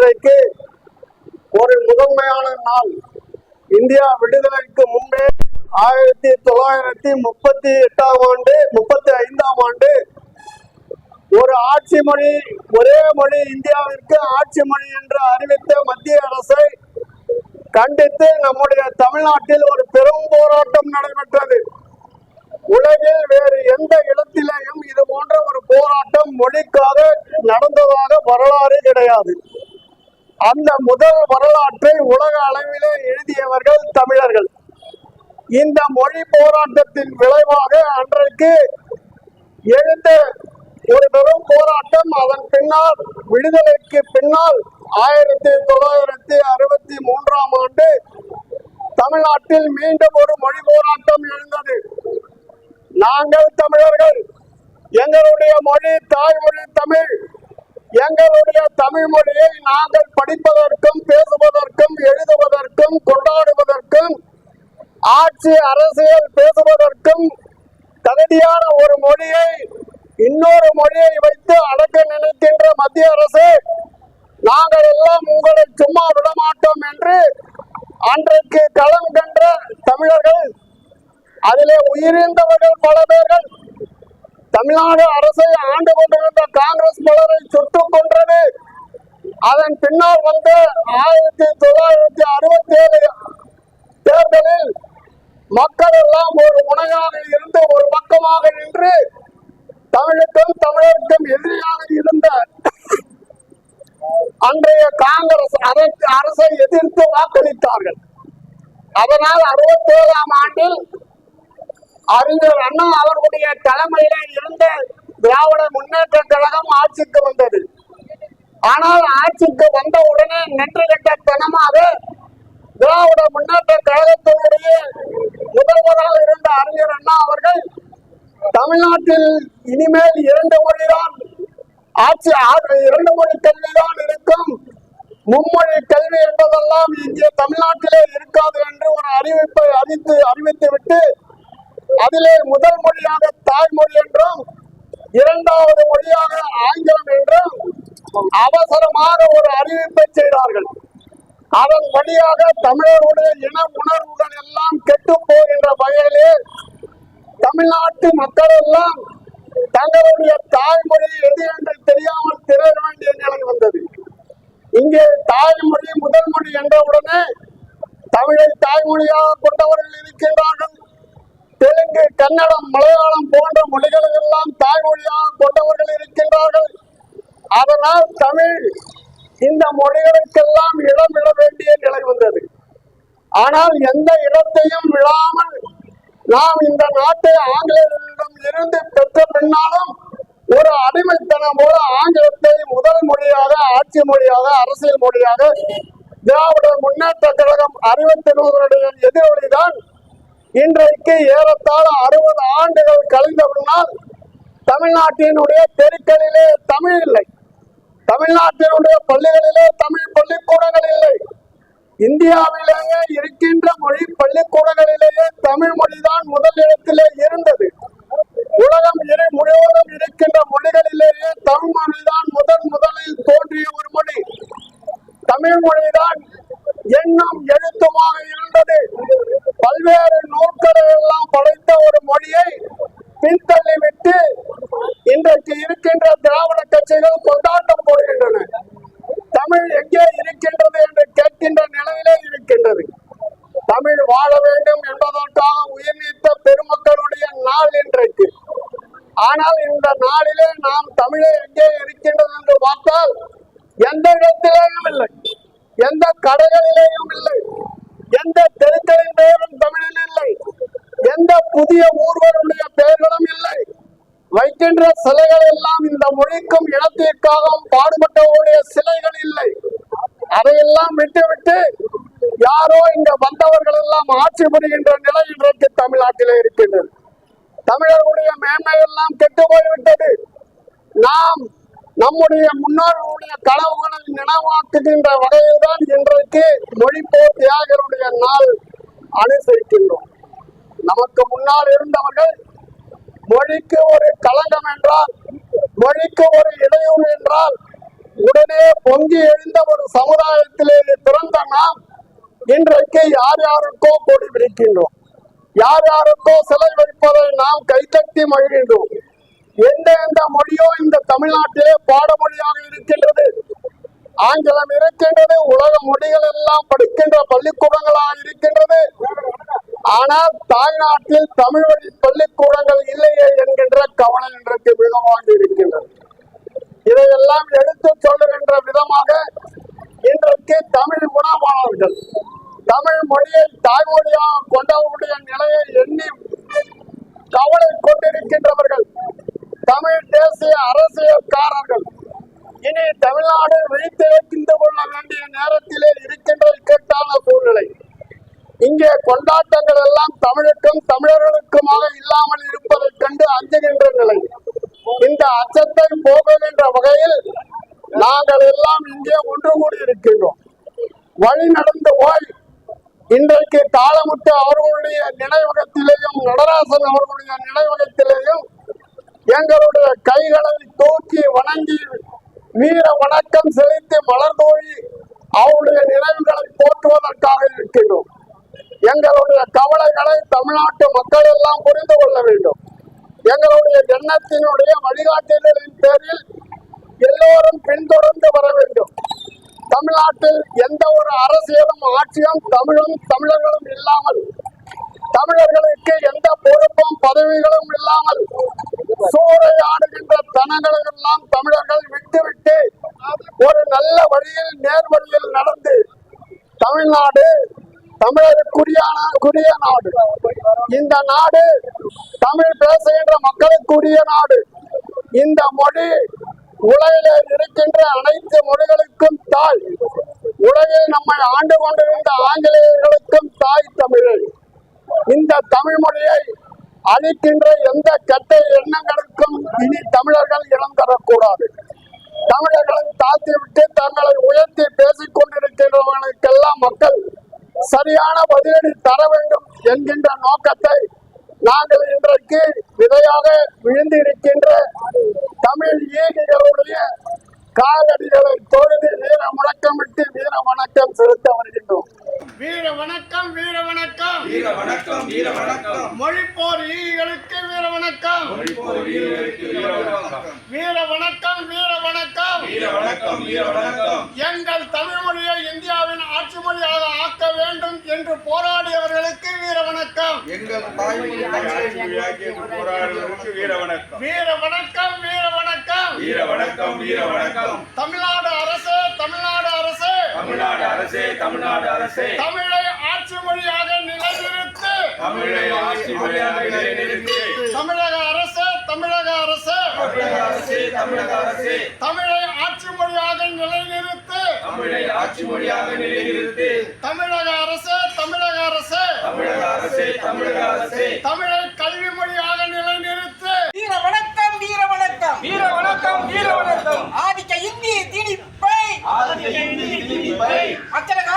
இன்றைக்கு ஒரு முதன்மையான நாள். இந்தியா விடுதலைக்கு முன்பே ஆயிரத்தி தொள்ளாயிரத்தி முப்பத்தி எட்டாம் ஆண்டு முப்பத்தி ஐந்தாம் ஆண்டு ஒரு ஆட்சி மொழி ஒரே மொழி இந்தியாவிற்கு ஆட்சி மொழி என்று அறிவித்த மத்திய அரசை கண்டித்து நம்முடைய தமிழ்நாட்டில் ஒரு பெரும் போராட்டம் நடைபெற்றது. உலகில் வேறு எந்த இடத்திலேயும் இது போன்ற ஒரு போராட்டம் மொழிக்காக நடந்ததாக வரலாறு கிடையாது. அந்த முதல் வரலாற்றை உலக அளவிலே எழுதியவர்கள் தமிழர்கள். இந்த மொழி போராட்டத்தின் விளைவாக அன்றைக்கு எழுந்த ஒரு பெரும் போராட்டம் அதன் பின்னால் விடுதலைக்கு பின்னால் ஆயிரத்தி தொள்ளாயிரத்தி அறுபத்தி மூன்றாம் ஆண்டு தமிழ்நாட்டில் மீண்டும் ஒரு மொழி போராட்டம் எழுந்தது. நாங்கள் தமிழர்கள் எங்களுடைய மொழி தாய்மொழி தமிழ் எங்களுடைய தமிழ் மொழியை நாங்கள் படிப்பதற்கும் பேசுவதற்கும் எழுதுவதற்கும் கொண்டாடுவதற்கும் ஆட்சி அரசியல் பேசுவதற்கும் தகுதியான ஒரு மொழியை இன்னொரு மொழியை வைத்து அடக்க நினைக்கின்ற மத்திய அரசு நாங்கள் எல்லாம் உங்களை சும்மா விடமாட்டோம் என்று அன்றைக்கு களம் கண்ட தமிழர்கள் அதிலே உயிரிழந்தவர்கள் பல பேர்கள் தமிழ்நாடு அரசை ஆண்டு கொண்டிருந்த காங்கிரஸ் பலரை சுட்டுக் கொன்றது. அதன் பின்னால் வந்த ஆயிரத்தி தொள்ளாயிரத்தி அறுபத்தி ஏழு தேர்தலில் மக்கள் எல்லாம் ஒரு முனையாக இருந்து ஒரு பக்கமாக நின்று தமிழுக்கும் தமிழருக்கும் எதிரியாக இருந்த அன்றைய காங்கிரஸ் அரசை எதிர்த்து வாக்களித்தார்கள். அதனால் அறுபத்தி ஏழாம் ஆண்டில் அறிஞர் அண்ணா அவர்களுடைய தலைமையில இருந்த திராவிட முன்னேற்ற கழகம் ஆட்சிக்கு வந்தது. ஆனால் ஆட்சிக்கு வந்த உடனே நெற்றிகட்டத்தனமாக திராவிட முன்னேற்ற கழகத்தினுடைய முதல்வராக இருந்த அறிஞர் அண்ணா அவர்கள் தமிழ்நாட்டில் இனிமேல் இரண்டு மொழிதான் ஆட்சி இரண்டு மொழி கல்விதான் இருக்கும். மும்மொழி கல்வி என்பதெல்லாம் இங்கே தமிழ்நாட்டிலே இருக்காது என்று ஒரு அறிவிப்பை அறிவித்து அறிவித்து விட்டு அதிலே முதல் மொழியாக தாய்மொழி என்றும் இரண்டாவது மொழியாக ஆங்கிலம் என்றும் அவசரமாக ஒரு அறிவிப்பை செய்தார்கள். அதன் வழியாக தமிழருடைய இன உணர்வுகள் எல்லாம் கெட்டு போகின்ற வகையிலே தமிழ்நாட்டு மக்கள் எல்லாம் தங்களுடைய தாய்மொழி எது என்று தெரியாமல் திரள வேண்டிய நிலை வந்தது. இங்கே தாய்மொழி முதல் மொழி என்றவுடனே தமிழை தாய்மொழியாக கொண்டவர்கள் இருக்கின்றார்கள். தெலுங்கு கன்னடம் மலையாளம் போன்ற மொழிகளை எல்லாம் தாய்மொழியாக கொண்டவர்கள் இருக்கின்றார்கள். அதனால் தமிழ் இந்த மொழிகளுக்கெல்லாம் இடம் விட வேண்டிய நிலை வந்தது. ஆனால் எந்த இடத்தையும் விழாமல் நாம் இந்த நாட்டை ஆங்கிலேயர்களிடம் இருந்து பெற்ற பின்னாலும் ஒரு அடிமைத்தனம் போல ஆங்கிலத்தை முதல் மொழியாக ஆட்சி மொழியாக அரசியல் மொழியாக திராவிட முன்னேற்ற கழகம் அறிவித்திருவதனுடைய எதிரொலிதான் இன்றைக்கு ஏறத்தாழ அறுபது ஆண்டுகள் கழிந்த தமிழ்நாட்டினுடைய தெருக்களிலே தமிழ் இல்லை. தமிழ்நாட்டினுடைய பள்ளிகளிலே தமிழ் பள்ளிக்கூடங்கள் இல்லை. இந்தியாவிலேயே இருக்கின்ற மொழி பள்ளிக்கூடங்களிலேயே தமிழ் மொழிதான் முதல் இடத்திலே இருந்தது. உலகம் இரு முழுவதும் இருக்கின்ற மொழிகளிலேயே தமிழ் மொழிதான் முதன் முதலில் தோன்றிய ஒரு மொழி. தமிழ் மொழிதான் எண்ணம் வேண்டும் என்பதற்காக உயிர் நீத்த பெருமக்களுடைய நாள் இன்றைக்கு. ஆனால் இந்த நாளிலே நாம் தமிழை எங்கே இருக்கின்றது என்று பார்த்தால் எந்த இடத்திலேயும் இல்லை. எந்த கடைகளிலேயும் இல்லை. எந்த தெருக்களின் பெயரும் தமிழில் இல்லை. எந்த புதிய ஊர்வருடைய பெயர்களும் இல்லை. வைக்கின்ற சிலைகள் எல்லாம் இந்த மொழிக்கும் இனத்திற்காகவும் பாடுபட்டவருடைய சிலைகள் இல்லை. அதையெல்லாம் விட்டுவிட்டு யாரோ இங்க வந்தவர்கள் எல்லாம் ஆட்சி புரிகின்ற நிலை இன்றைக்கு தமிழ்நாட்டிலே இருக்கின்றது தமிழர்களுடைய மேன்மை எல்லாம் கெட்டு போய்விட்டது. நாம் நம்முடைய முன்னோர்களுடைய கனவுகளை நினைவாக்குகின்ற வகையில்தான் இன்றைக்கு மொழிப்போர் தியாகருடைய நாள் அனுசரிக்கின்றோம். நமக்கு முன்னால் இருந்தவர்கள் மொழிக்கு ஒரு களங்கம் என்றால் மொழிக்கு ஒரு இடையூறு என்றால் உடனே பொங்கி எழுந்த ஒரு சமுதாயத்திலே பிறந்த நாம் இன்றைக்கு யார் யாருக்கோ கொடி விரிக்கின்றோம். யார் யாருக்கோ சிலை வைப்பதை நாம் கைத்தட்டி மகிழ்கின்றோம். எந்த எந்த மொழியோ இந்த தமிழ்நாட்டிலே பாடமொழியாக இருக்கின்றது. ஆங்கிலம் இருக்கின்றது உலக மொழிகள் எல்லாம் படிக்கின்ற பள்ளிக்கூடங்களாக இருக்கின்றது. ஆனால் தாய்நாட்டில் தமிழ் வழி பள்ளிக்கூடங்கள் இல்லையே என்கின்ற கவலை இன்றைக்கு மிதமாக இருக்கின்றது. இதையெல்லாம் எடுத்து சொல்லுகின்ற விதமாக இன்றைக்கு தமிழ் உணவாளர்கள் தமிழ் மொழியை தாய்மொழியாக கொண்டவர்களுடைய நிலையை எண்ணி கவலை கொண்டிருக்கின்றவர்கள் தமிழ் தேசிய அரசியல்காரர்கள் இனி தமிழ்நாடு விழித்திருக்கின்ற கொள்ள வேண்டிய நேரத்திலே இருக்கின்ற இக்கட்டான சூழ்நிலை. இங்கே கொண்டாட்டங்கள் எல்லாம் தமிழுக்கும் தமிழர்களுக்குமாக இல்லாமல் இருப்பதைக் கண்டு அஞ்சுகின்ற நிலை. இந்த அச்சத்தை போகுகின்ற வகையில் நாங்கள் எல்லாம் இங்கே ஒன்று கூடி இருக்கின்றோம். வழி நடந்து போய் இன்றைக்கு தாளமுத்து அவர்களுடைய நினைவகத்திலேயும் நடராசன் அவர்களுடைய நினைவகத்திலேயும் எங்களுடைய கைகளை தூக்கி வணங்கி வீர வணக்கம் செலுத்தி மலர் அவருடைய நினைவுகளை போற்றுவதற்காக இருக்கின்றோம். எங்களுடைய கவலைகளை தமிழ்நாட்டு மக்கள் எல்லாம் புரிந்து கொள்ள வேண்டும். எங்களுடைய எண்ணத்தினுடைய வழிகாட்டுதலின் பேரில் எல்லோரும் பின்தொடர்ந்து வர வேண்டும். தமிழ்நாட்டில் எந்த ஒரு அரசியலும் ஆட்சியும் தமிழும் தமிழர்களும் இல்லாமல் தமிழர்களுக்கு எந்த பொறுப்பும் பதவிகளும் இல்லாமல் சூறையாடுகின்ற தனங்களை எல்லாம் தமிழர்கள் விட்டுவிட்டு ஒரு நல்ல வழியில் நேர்வழியில் நடந்து தமிழ்நாடு தமிழருக்குரியான குரிய நாடு. இந்த நாடு தமிழ் பேசுகின்ற மக்களுக்குரிய நாடு. இந்த மொழி உலகிலே இருக்கின்ற அனைத்து மொழிகளுக்கும் தாய். உலகில் நம்மை ஆண்டு கொண்டிருந்த ஆங்கிலேயர்களுக்கும் தாய் தமிழ். இந்த தமிழ் மொழியை அழிக்கின்ற எந்த கெட்ட எண்ணங்களுக்கும் இனி தமிழர்கள் இடம் தரக்கூடாது. தமிழர்களை தாத்திவிட்டு தங்களை உயர்த்தி பேசிக் கொண்டிருக்கின்றவர்களுக்கெல்லாம் மக்கள் சரியான பதிலடி தர வேண்டும் என்கின்ற நோக்கத்தை நாங்கள் இன்றைக்கு விதையாக விழுந்து இருக்கின்ற தமிழ் ஈகிகளுடைய காலடிகளை தொழுது வீர முழக்கமிட்டு வீர வணக்கம் செலுத்த வருகின்றோம். வீர வணக்கம் வீர வணக்கம். வீர வணக்கம் வீர வணக்கம். மொழிப்போர் ஈகளுக்கு வீர வணக்கம். வீர வணக்கம் வீர வணக்கம். வீர வணக்கம் வீர வணக்கம். எங்கள் தமிழ் இந்தியாவின் ஆட்சி மொழியாக ஆக்க வேண்டும் என்று போராடியவர்களுக்கு வீர வணக்கம். எங்கள் தாய்மொழி மொழியாக்கிய போராடுவதற்கு வீர வணக்கம். வீர வணக்கம் வீர வணக்கம். வீர வணக்கம் வீர வணக்கம். தமிழ்நாடு அரசு தமிழ்நாடு அரசு. தமிழ்நாடு அரசே தமிழ்நாடு அரசே. தமிழை ஆட்சி மொழியாக நிலைநிறுத்து. தமிழை ஆட்சி மொழியாக நிலைநிறுத்தி. தமிழக அரசு தமிழக அரசு. தமிழக அரசே தமிழக அரசே. தமிழை ஆட்சி மொழியாக நிலைநிறுத்து. தமிழை ஆட்சி மொழியாக நிலைநிறுத்தி. தமிழக அரசு தமிழக அரசு. தமிழக அரசே தமிழக அரசே. தமிழை கல்வி மொழியாக நிலைநிறுத்து. வீர வணக்கம் வீர வணக்கம். வீர வணக்கம் வீர வணக்கம். ஆதிக்க இந்தி திணிப்பை ஆதிக்க இந்தி திணிப்பை அச்சலகாரத்து